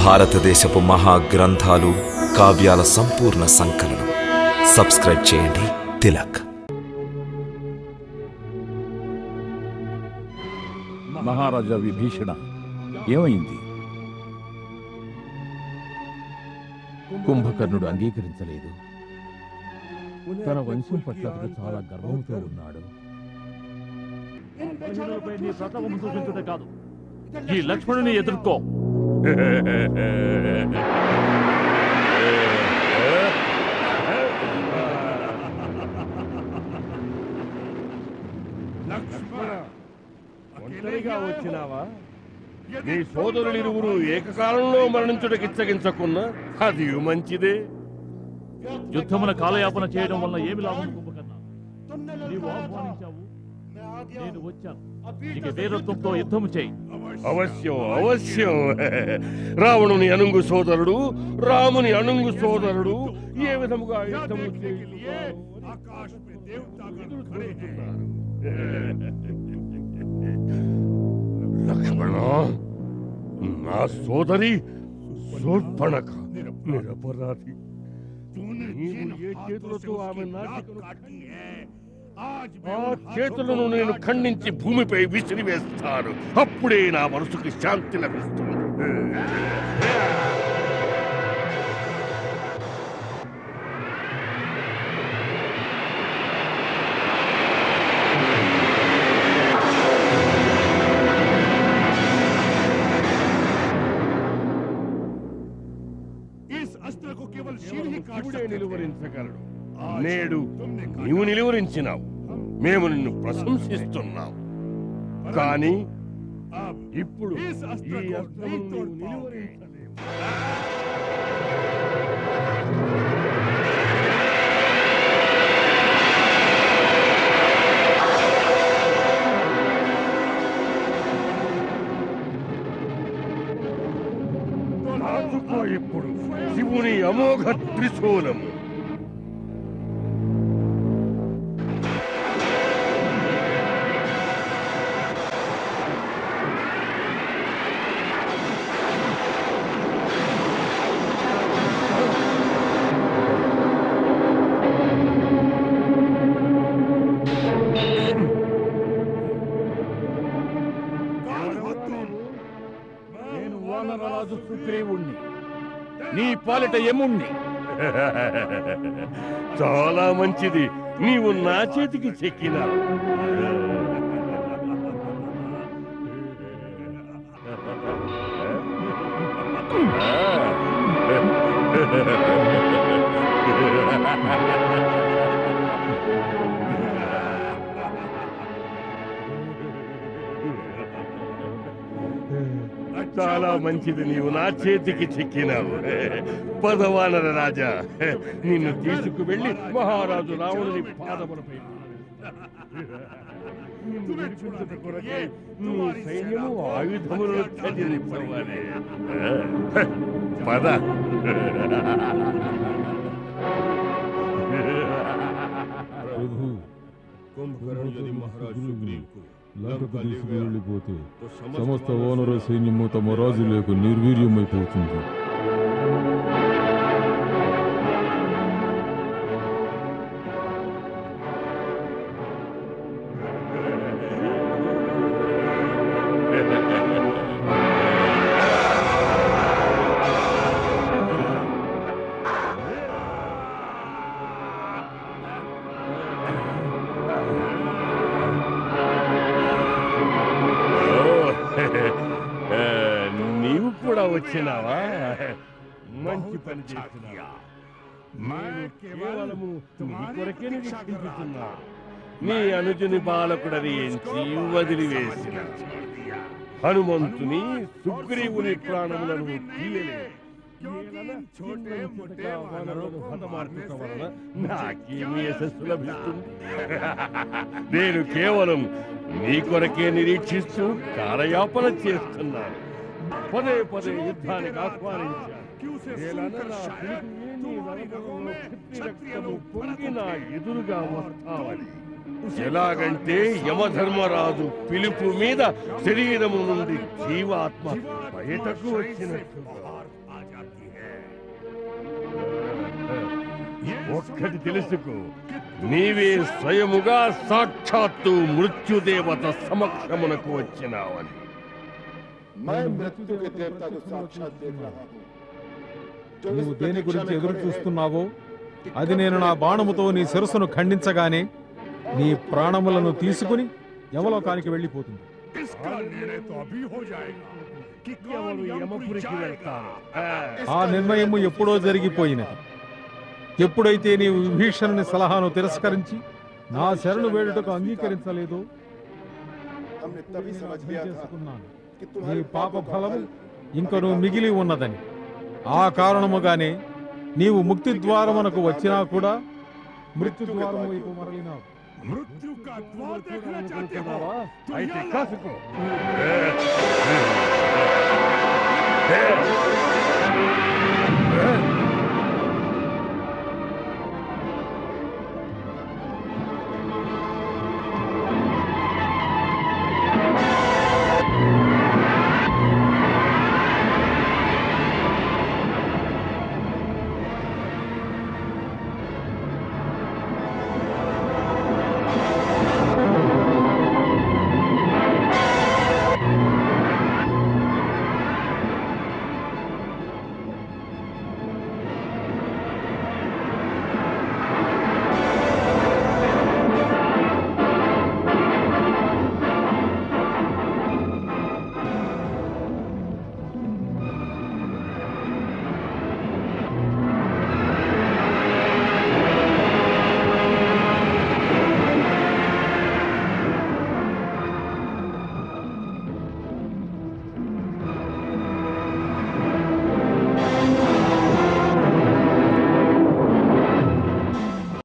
భారతదేశపు మహా గ్రంథాలు కావ్యాల సంపూర్ణ సంకలనం. సబ్స్క్రైబ్ చేయండి. తిలక్. మహారాజా విభీషణ ఏమైంది? కుంభకర్ణుడు అంగీకరించలేదు. తన వంశం పట్ల అతడు చాలా గర్వంతో ఉన్నాడు. ఈ లక్ష్మణుని ఎదుర్కో. ఒంటరిగా వచ్చినావా? నీ సోదరులిరువురు ఏకకాలంలో మరణించుటకి ఇచ్చగించకున్నా అది మంచిదే. యుద్ధమున కాలయాపన చేయడం వల్ల ఏమి లాభం? నీవు ఆహ్వానించావు. నేను వచ్చాను. ఇక వీరత్వంతో యుద్ధము చేయి. అవశ్యం అవశ్యం. రావణుని అనుంగు సోదరుడు రాముని అనుంగు సోదరుడు ఏ విధముగా యుద్ధము. లక్ష్మణ నా సోదరి శూర్పణక. నిరపరాధి. నీవు ఏ చేతులతో ఆమె నాటికను ఆ చేతులను నేను ఖండించి భూమిపై విసిరివేస్తాను. అప్పుడే నా మనసుకి శాంతి లభిస్తుంది. నిలువరించగలడు. నేడు నీవు నిలువరించినావు. మేము నిన్ను ప్రశంసిస్తున్నాం. కానీ ఇప్పుడు ఈ నిలువరించలేవు. ఇప్పుడు. శివుని అమోఘ త్రిశూలము. వానరరాజు సుగ్రీవుణ్ణి. నీ పాలిట యముణ్ణి. చాలా మంచిది. నీవు నా చేతికి చెక్కినావు. చాలా మంచిది. నీవు నా చేతికి చిక్కినావు. పదవానర రాజా నిన్ను తీసుకువెళ్ళి మహారాజు రావణుని పాదములపై నిన్ను విడిపించుట కొరకై నీ సైన్యము ఆయుధములను త్యజింపవాలి. పద. ప్రభు లంకకు తీసుకువెళ్ళిపోతే సమస్త ఓనర సైన్యము తమ రాజులకు నిర్వీర్యమైపోతుంది. కూడా వచ్చినావా? మంచి పని చేసినావా నేను కేవలము నీ కొరకే నిరీక్షించుతున్నా నీ అనుజుని బాలకుడని ఎంచి వదిలివేసిన. హనుమంతుని సుగ్రీవుని ప్రాణములను తీయలేదు నేను కేవలం నీ కొరకే నిరీక్షిస్తూ కాలయాపన చేస్తున్నాను. పదే పదే యుద్ధానికి నా ఎదురుగా వస్తావని. ఎలాగంటే యమధర్మరాజు పిలుపు మీద శరీరము నుండి జీవాత్మ బయటకు వచ్చినట్టు. ఒక్కటి తెలుసుకో నీవే స్వయముగా సాక్షాత్తు మృత్యుదేవత సమక్షమునకు వచ్చినావని. मैं मृत्यु के देवता को साक्षात देख रहा हूँ जो इस నువ్వు దేని प्रतीक्षा గురించి में ఎదురు खड़े हैं చూస్తున్నావో అది నేను నా బాణముతో నీ శిరస్సును ఖండించగానే నీ ప్రాణములను తీసుకుని యమలోకానికి వెళ్ళిపోతుంది ఎవరు యమపురికి వెళ్తారు ఆ, ఆ నిర్ణయము ఎప్పుడో జరిగిపోయినది ఎప్పుడైతే నీవు విభీషణుని సలహాను తిరస్కరించి నా శరణు వేడుటకు అంగీకరించలేదో हमने तभी समझ गया था చేసుకున్నాను कि నీ तुम्हारे పాప पापों का ఫలము फल ఇంకను మిగిలి ఉన్నదని ఆ కారణముగానే నీవు ముక్తి ద్వారమునకు వచ్చినా కూడా మృత్యు ద్వారము వైపు మరలినావు అయితే కాసుకో